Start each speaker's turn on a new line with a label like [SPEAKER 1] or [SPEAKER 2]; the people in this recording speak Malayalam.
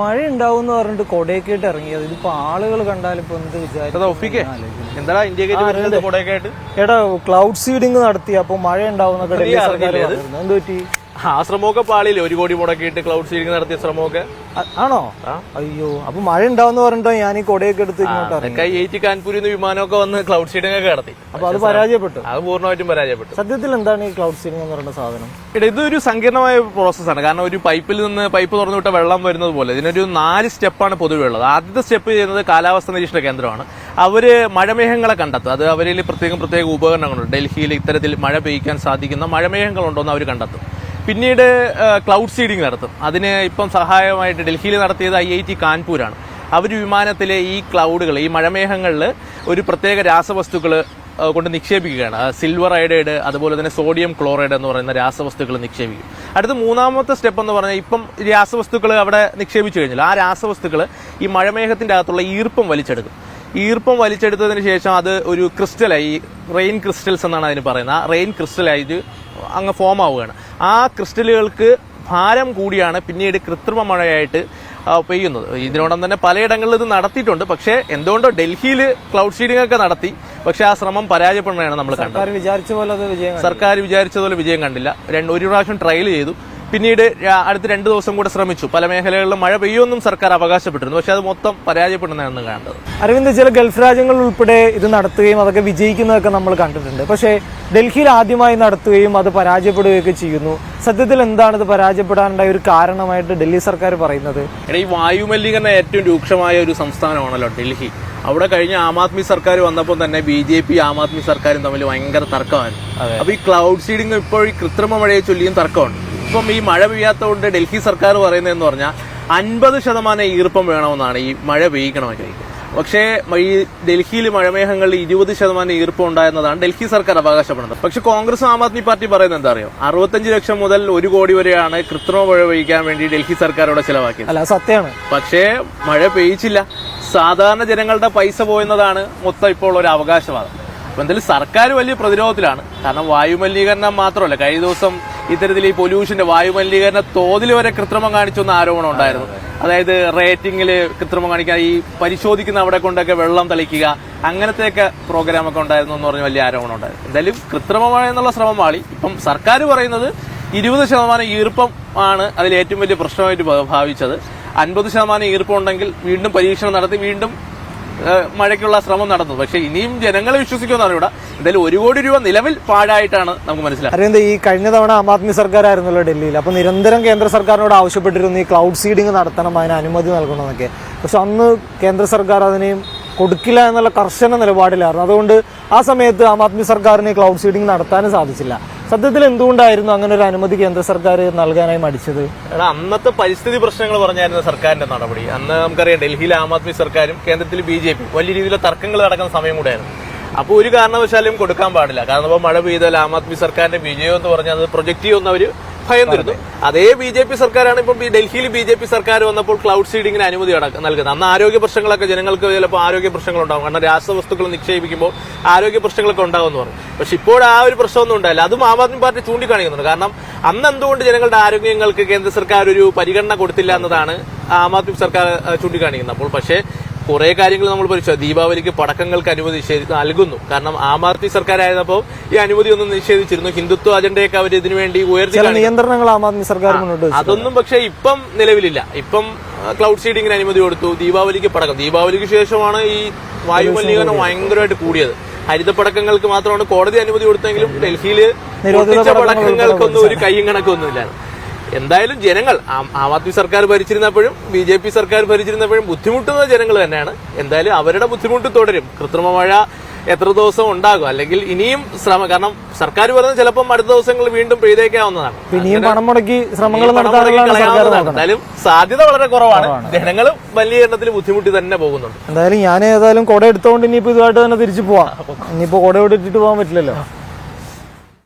[SPEAKER 1] മഴ ഉണ്ടാവും എന്ന് പറഞ്ഞിട്ട് കൊടയൊക്കെയായിട്ട് ഇറങ്ങിയത്. ഇതിപ്പോ ആളുകൾ കണ്ടാൽ ഇപ്പൊ എന്ത്
[SPEAKER 2] വിചാരിക്കും
[SPEAKER 1] എടാ ക്ലൗഡ് സീഡിങ് നടത്തി. അപ്പൊ മഴ ഉണ്ടാവുന്ന ഡൽഹി സർക്കാർ. എന്ത് പറ്റി
[SPEAKER 2] ആ ശ്രമമൊക്കെ പാളിയില്ലേ? ഒരു കോടി മുടക്കിയിട്ട് ക്ലൗഡ് സീലിംഗ് നടത്തിയ ശ്രമമൊക്കെ?
[SPEAKER 1] ആണോ? അയ്യോ അപ്പൊ മഴ ഉണ്ടാവും പറഞ്ഞിട്ടോ ഞാൻ ഈ കൊടയൊക്കെ എടുത്ത് ഇങ്ങോട്ട്
[SPEAKER 2] എയ്റ്റ് കാൻപൂരിൽ നിന്ന് വിമാനമൊക്കെ വന്ന് ക്ലൗഡ് സീഡിംഗ് ഒക്കെ നടത്തി.
[SPEAKER 1] അപ്പൊ അത് പരാജയപ്പെട്ടു?
[SPEAKER 2] അത് പൂർണമായിട്ടും പരാജയപ്പെട്ടു.
[SPEAKER 1] സത്യത്തിൽ എന്താണ് ഈ ക്ലൗഡ് സീഡിംഗ് എന്ന് പറയുന്ന സാധനം?
[SPEAKER 2] ഇവിടെ ഇതൊരു സങ്കീർണമായ പ്രോസസ്സാണ് കാരണം ഒരു പൈപ്പിൽ നിന്ന് പൈപ്പ് തുറന്നു വിട്ട വെള്ളം വരുന്നത് പോലെ ഇതിനൊരു നാല് സ്റ്റെപ്പാണ് പൊതുവെ ഉള്ളത്. ആദ്യത്തെ സ്റ്റെപ്പ് ചെയ്യുന്നത് കാലാവസ്ഥ നിരീക്ഷണ കേന്ദ്രമാണ്. അവർ മഴമേഘങ്ങളെ കണ്ടെത്തും. അത് അവരിൽ പ്രത്യേകം പ്രത്യേക ഉപകരണങ്ങളുണ്ട്. ഡൽഹിയിൽ ഇത്തരത്തിൽ മഴ പെയ്യിക്കാൻ സാധിക്കുന്ന മഴമേഘങ്ങളുണ്ടോ എന്ന് അവർ കണ്ടെത്തും. പിന്നീട് ക്ലൗഡ് സീഡിംഗ് നടത്തും. അതിന് ഇപ്പം സഹായമായിട്ട് ഡൽഹിയിൽ നടത്തിയത് ഐ ഐ ടി കാൺപൂരാണ് അവർ വിമാനത്തിലെ ഈ ക്ലൗഡുകൾ ഈ മഴമേഘങ്ങളിൽ ഒരു പ്രത്യേക രാസവസ്തുക്കൾ കൊണ്ട് നിക്ഷേപിക്കുകയാണ്. സിൽവർ ഐഡൈഡ് അതുപോലെ തന്നെ സോഡിയം ക്ലോറൈഡ് എന്ന് പറയുന്ന രാസവസ്തുക്കൾ നിക്ഷേപിക്കും. അടുത്ത മൂന്നാമത്തെ സ്റ്റെപ്പ് എന്ന് പറഞ്ഞാൽ ഇപ്പം രാസവസ്തുക്കൾ അവിടെ നിക്ഷേപിച്ചു കഴിഞ്ഞാൽ ആ രാസവസ്തുക്കൾ ഈ മഴമേഘത്തിന്റെ അകത്തുള്ള ഈർപ്പം വലിച്ചെടുക്കും. ഈർപ്പം വലിച്ചെടുത്തതിന് ശേഷം അത് ഒരു ക്രിസ്റ്റലായി റെയിൻ ക്രിസ്റ്റൽസ് എന്നാണ് അതിന് പറയുന്നത്. ആ റെയിൻ ക്രിസ്റ്റലായിട്ട് അങ്ങ് ഫോം ആവുകയാണ്. ആ ക്രിസ്റ്റലുകൾക്ക് ഭാരം കൂടിയാണ് പിന്നീട് കൃത്രിമ മഴയായിട്ട് പെയ്യുന്നത്. ഇതിനോടൊപ്പം തന്നെ പലയിടങ്ങളിൽ ഇത് നടത്തിയിട്ടുണ്ട്. പക്ഷേ എന്തുകൊണ്ടോ ഡൽഹിയിൽ ക്ലൗഡ് ഷീഡിംഗ് ഒക്കെ നടത്തി. പക്ഷേ ആ ശ്രമം പരാജയപ്പെടുന്നതാണ് നമ്മൾ കണ്ടത്.
[SPEAKER 1] സർക്കാർ വിചാരിച്ച പോലെ വിജയം
[SPEAKER 2] കണ്ടില്ല. രണ്ട് ഒരു പ്രാവശ്യം ട്രയൽ ചെയ്തു. പിന്നീട് അടുത്ത രണ്ട് ദിവസം കൂടെ ശ്രമിച്ചു. പല മേഖലകളിലും മഴ പെയ്യുമെന്നും സർക്കാർ അവകാശപ്പെട്ടിരുന്നു. പക്ഷെ അത് മൊത്തം പരാജയപ്പെടുന്നതാണ് കണ്ടത്
[SPEAKER 1] അരവിന്ദ് ചില ഗൾഫ് രാജ്യങ്ങൾ ഉൾപ്പെടെ ഇത് നടത്തുകയും അതൊക്കെ വിജയിക്കുന്നതൊക്കെ നമ്മൾ കണ്ടിട്ടുണ്ട്. പക്ഷേ ഡൽഹിയിൽ ആദ്യമായി നടത്തുകയും അത് പരാജയപ്പെടുകയൊക്കെ ചെയ്യുന്നു. സത്യത്തിൽ എന്താണ് ഇത് പരാജയപ്പെടാനുണ്ടായ ഒരു കാരണമായിട്ട് ഡൽഹി സർക്കാർ പറയുന്നത്?
[SPEAKER 2] ഈ വായു മലിനീകരണം ഏറ്റവും രൂക്ഷമായ ഒരു സംസ്ഥാനമാണല്ലോ ഡൽഹി. അവിടെ കഴിഞ്ഞ ആം ആദ്മി സർക്കാർ വന്നപ്പോൾ തന്നെ B J P Aam Aadmi സർക്കാരും തമ്മിൽ ഭയങ്കര തർക്കമാണ് അപ്പൊ ഈ ക്ലൗഡ് സീഡിംഗ് ഇപ്പോൾ ഈ കൃത്രിമ മഴയെ ചൊല്ലിയും തർക്കമുണ്ട്. ഇപ്പം ഈ മഴ പെയ്യാത്തതുകൊണ്ട് ഡൽഹി സർക്കാർ പറയുന്നതെന്ന് പറഞ്ഞാൽ അൻപത് ശതമാനം ഈർപ്പം വേണമെന്നാണ് ഈ മഴ പെയ്യിക്കണമെങ്കിൽ. പക്ഷേ ഈ ഡൽഹിയിൽ മഴമേഘങ്ങളിൽ ഇരുപത് ശതമാനം ഈർപ്പം ഉണ്ടായെന്നതാണ് ഡൽഹി സർക്കാർ അവകാശപ്പെടുന്നത്. പക്ഷെ കോൺഗ്രസ് ആം ആദ്മി പാർട്ടി പറയുന്നത് എന്താ അറിയോ? അറുപത്തഞ്ച് ലക്ഷം മുതൽ ഒരു കോടി വരെയാണ് കൃത്രിമ മഴ പെയ്യിക്കാൻ വേണ്ടി ഡൽഹി സർക്കാരോടെ ചിലവാക്കിയത്.
[SPEAKER 1] അല്ല സത്യമാണ്.
[SPEAKER 2] പക്ഷേ മഴ പെയ്യിച്ചില്ല. സാധാരണ ജനങ്ങളുടെ പൈസ പോയെന്നതാണ് മൊത്തം ഇപ്പോൾ ഒരു അവകാശവാദം. അപ്പൊ എന്തായാലും സർക്കാർ വലിയ പ്രതിരോധത്തിലാണ്. കാരണം വായു മലിനീകരണം മാത്രമല്ല കഴിഞ്ഞ ദിവസം ഇത്തരത്തിൽ ഈ പൊല്യൂഷന്റെ വായു മലിനീകരണ തോതിൽ വരെ കൃത്രിമം കാണിച്ചൊന്ന് ആരോപണം ഉണ്ടായിരുന്നു. അതായത് റേറ്റിംഗിൽ കൃത്രിമം കാണിക്കുക ഈ പരിശോധിക്കുന്ന അവിടെ കൊണ്ടൊക്കെ വെള്ളം തളിക്കുക അങ്ങനത്തെയൊക്കെ പ്രോഗ്രാം ഒക്കെ ഉണ്ടായിരുന്നു എന്ന് പറഞ്ഞ് വലിയ ആരോപണം ഉണ്ടായിരുന്നു. എന്തായാലും കൃത്രിമമായെന്നുള്ള ശ്രമം വാളി ഇപ്പം സർക്കാർ പറയുന്നത് ഇരുപത് ശതമാനം ഈർപ്പം ആണ് അതിൽ ഏറ്റവും വലിയ പ്രശ്നമായിട്ട് ഭാവിച്ചത്. അൻപത് ശതമാനം ഈർപ്പം ഉണ്ടെങ്കിൽ വീണ്ടും പരീക്ഷണം നടത്തി വീണ്ടും മഴയ്ക്കുള്ള ശ്രമം നടന്നു പക്ഷെ ഇനിയും ജനങ്ങളെ വിശ്വസിക്കുമെന്ന് ഇവിടെ. എന്തായാലും ഒരു കോടി രൂപ നിലവിൽ പാഴായിട്ടാണ് നമുക്ക് മനസ്സിലാക്കുന്നത്
[SPEAKER 1] അരവിന്ദ് ഈ കഴിഞ്ഞ തവണ ആം ആദ്മി സർക്കാരായിരുന്നല്ലോ ഡൽഹിയിൽ. അപ്പൊ നിരന്തരം കേന്ദ്ര സർക്കാരിനോട് ആവശ്യപ്പെട്ടിരുന്നു ഈ ക്ലൗഡ് സീഡിംഗ് നടത്തണം അതിന് അനുമതി നൽകണമെന്നൊക്കെ. പക്ഷെ അന്ന് കേന്ദ്ര സർക്കാർ അതിനെയും കൊടുക്കില്ല എന്നുള്ള കർശന നിലപാടിലായിരുന്നു. അതുകൊണ്ട് ആ സമയത്ത് ആം ആദ്മി സർക്കാരിന് ക്ലൗഡ് സീഡിംഗ് നടത്താനും സാധിച്ചില്ല. സത്യത്തിൽ എന്തുകൊണ്ടായിരുന്നു അങ്ങനെ ഒരു അനുമതി കേന്ദ്ര സർക്കാർ നൽകാനായി മടിച്ചത്?
[SPEAKER 2] എടാ അന്നത്തെ പരിസ്ഥിതി പ്രശ്നങ്ങൾ പറഞ്ഞായിരുന്നു സർക്കാരിന്റെ നടപടി. അന്ന് നമുക്കറിയാം ഡൽഹിയിലെ ആം ആദ്മി സർക്കാരും കേന്ദ്രത്തിൽ ബി ജെ പി വലിയ രീതിയിലുള്ള തർക്കങ്ങൾ നടക്കുന്ന സമയം കൂടെയായിരുന്നു അപ്പോൾ ഒരു കാരണവശാലും കൊടുക്കാൻ പാടില്ല. കാരണം ഇപ്പോൾ മഴ പെയ്താൽ ആം ആദ്മി സർക്കാരിന്റെ വിജയം എന്ന് പറഞ്ഞാൽ അത് പ്രൊജക്റ്റ് ചെയ്യുമെന്ന് അവർ ഭയന്നിരുന്നു അതേ ബി ജെ പി സർക്കാരാണ് ഇപ്പം ഡൽഹിയിൽ ബി ജെ പി സർക്കാർ വന്നപ്പോൾ ക്ലൗഡ് സീഡിങ്ങിന് അനുമതി നൽകുന്നത്. അന്ന് ആരോഗ്യ പ്രശ്നങ്ങളൊക്കെ ജനങ്ങൾക്ക് ചിലപ്പോൾ ആരോഗ്യ പ്രശ്നങ്ങൾ ഉണ്ടാകും കാരണം രാസവസ്തുക്കൾ നിക്ഷേപിക്കുമ്പോൾ ആരോഗ്യ പ്രശ്നങ്ങളൊക്കെ ഉണ്ടാകുമെന്ന് പറഞ്ഞു പക്ഷെ ഇപ്പോൾ ആ ഒരു പ്രശ്നമൊന്നും ഉണ്ടായില്ല. അതും ആം ആദ്മി പാർട്ടി ചൂണ്ടിക്കാണിക്കുന്നുണ്ട്. കാരണം അന്ന് എന്തുകൊണ്ട് ജനങ്ങളുടെ ആരോഗ്യങ്ങൾക്ക് കേന്ദ്ര സർക്കാർ ഒരു പരിഗണന കൊടുത്തില്ല എന്നതാണ് ആം ആദ്മി സർക്കാർ ചൂണ്ടിക്കാണിക്കുന്നത്. അപ്പോൾ പക്ഷേ കുറെ കാര്യങ്ങൾ നമ്മൾ പരിശോധിച്ചു ദീപാവലിക്ക് പടക്കങ്ങൾക്ക് അനുമതി നൽകുന്നു. കാരണം ആം ആദ്മി സർക്കാരായപ്പോൾ ഈ അനുമതി ഒന്നും നിഷേധിച്ചിരുന്നു. ഹിന്ദുത്വ അജണ്ടയൊക്കെ അവർ ഇതിനുവേണ്ടി ഉയർത്തി
[SPEAKER 1] നിയന്ത്രണങ്ങൾ ആം ആദ്മി സർക്കാർ
[SPEAKER 2] അതൊന്നും പക്ഷെ ഇപ്പം നിലവിലില്ല. ഇപ്പം ക്ലൗഡ് സീഡിങ്ങിന് അനുമതി കൊടുത്തു. ദീപാവലിക്ക് പടക്കം. ദീപാവലിക്ക് ശേഷമാണ് ഈ വായു മലിനീകരണം ഭയങ്കരമായിട്ട് കൂടിയത്. ഹരിതപ്പടക്കങ്ങൾക്ക് മാത്രമാണ് കോടതി അനുമതി കൊടുത്തെങ്കിലും ഡൽഹിയിൽ പടക്കങ്ങൾക്കൊന്നും ഒരു കയ്യും കണക്കൊന്നുമില്ല എന്തായാലും ജനങ്ങൾ ആം ആദ്മി സർക്കാർ ഭരിച്ചിരുന്നപ്പോഴും ബി ജെ പി സർക്കാർ ഭരിച്ചിരുന്നപ്പോഴും ബുദ്ധിമുട്ടുന്ന ജനങ്ങൾ തന്നെയാണ്. എന്തായാലും അവരുടെ ബുദ്ധിമുട്ട് തുടരും. കൃത്രിമ മഴ എത്ര ദിവസം ഉണ്ടാകും? അല്ലെങ്കിൽ ഇനിയും ശ്രമം കാരണം സർക്കാർ പറയുന്നത് ചിലപ്പം അടുത്ത ദിവസങ്ങളിൽ വീണ്ടും പെയ്തേക്കാവുന്നതാണ്.
[SPEAKER 1] ഇനിയും പണം മുടക്കി ശ്രമങ്ങൾ.
[SPEAKER 2] എന്തായാലും സാധ്യത വളരെ കുറവാണ്. ജനങ്ങൾ വലിയ എണ്ണത്തിൽ ബുദ്ധിമുട്ടി തന്നെ പോകുന്നുണ്ട്.
[SPEAKER 1] എന്തായാലും ഞാൻ ഏതായാലും കുട എടുത്തോണ്ട് ഇനിയിപ്പോ ഇതുമായിട്ട് തന്നെ തിരിച്ചു പോവാം. ഇനിയിപ്പോ കുട ഇട്ടിട്ട് പോകാൻ പറ്റില്ലല്ലോ.